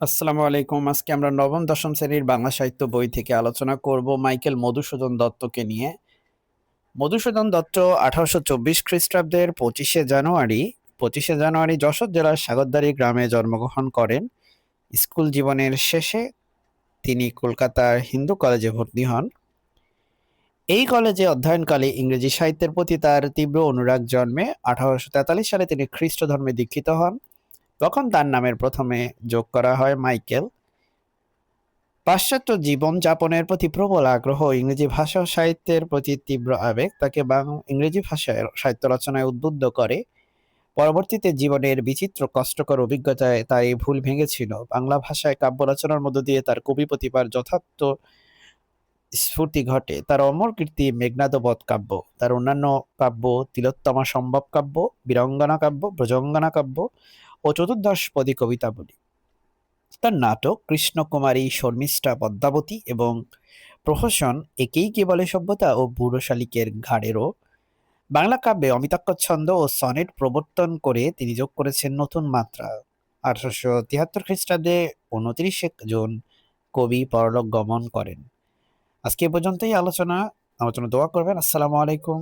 আসসালামু আলাইকুম। আজকে আমরা নবম, দশম শ্রেণির বাংলা সাহিত্য বই থেকে আলোচনা করব মাইকেল মধুসূদন দত্তকে নিয়ে। মধুসূদন দত্ত আঠারোশো চব্বিশ খ্রিস্টাব্দের পঁচিশে জানুয়ারি পঁচিশে জানুয়ারি যশোর জেলার সাগরদারি গ্রামে জন্মগ্রহণ করেন। স্কুল জীবনের শেষে তিনি কলকাতার হিন্দু কলেজে ভর্তি হন। এই কলেজে অধ্যয়নকালে ইংরেজি সাহিত্যের প্রতি তার তীব্র অনুরাগ জন্মে। আঠারোশো তেতাল্লিশ সালে তিনি খ্রিস্ট ধর্মে দীক্ষিত হন। তখন তার নামের প্রথমে যোগ করা হয় মাইকেল। পাশ্চাত্য জীবনযাপনের প্রতি প্রবল আগ্রহ ইংরেজি ভাষা ও সাহিত্যের প্রতি তীব্র আবেগ তাকে ইংরেজি ভাষায় সাহিত্য রচনায় উদ্বুদ্ধ করে। পরবর্তীতে জীবনের বিচিত্র, কষ্টকর অভিজ্ঞতায় তার এই ভুল ভেঙেছিল। বাংলা ভাষায় কাব্য রচনার মধ্য দিয়ে তার কবি প্রতিভার যথার্থ স্ফূর্তি ঘটে। তার অমর কীর্তি মেঘনাদবধ কাব্য, তার অন্যান্য কাব্য তিলোত্তমা সম্ভব কাব্য, বীরঙ্গনা কাব্য, ব্রজঙ্গনা কাব্য ও চতুর্দশপদী কবিতাবলী তার নাটক কৃষ্ণকুমারী, শর্মিষ্ঠা পদ্মাবতী এবং প্রহসন একেই কে বলে সভ্যতা ও বুড়ো শালিকের ঘাড়েরও। বাংলা কাব্যে অমিতাক্ষ ছন্দ ও সনেট প্রবর্তন করে তিনি যোগ করেছেন নতুন মাত্রা। আঠারোশো তিয়াত্তর খ্রিস্টাব্দে উনত্রিশে জুন কবি পরলোক গমন করেন। আজকে পর্যন্তই আলোচনা আলোচনা দোয়া করবেন। আসসালামু আলাইকুম।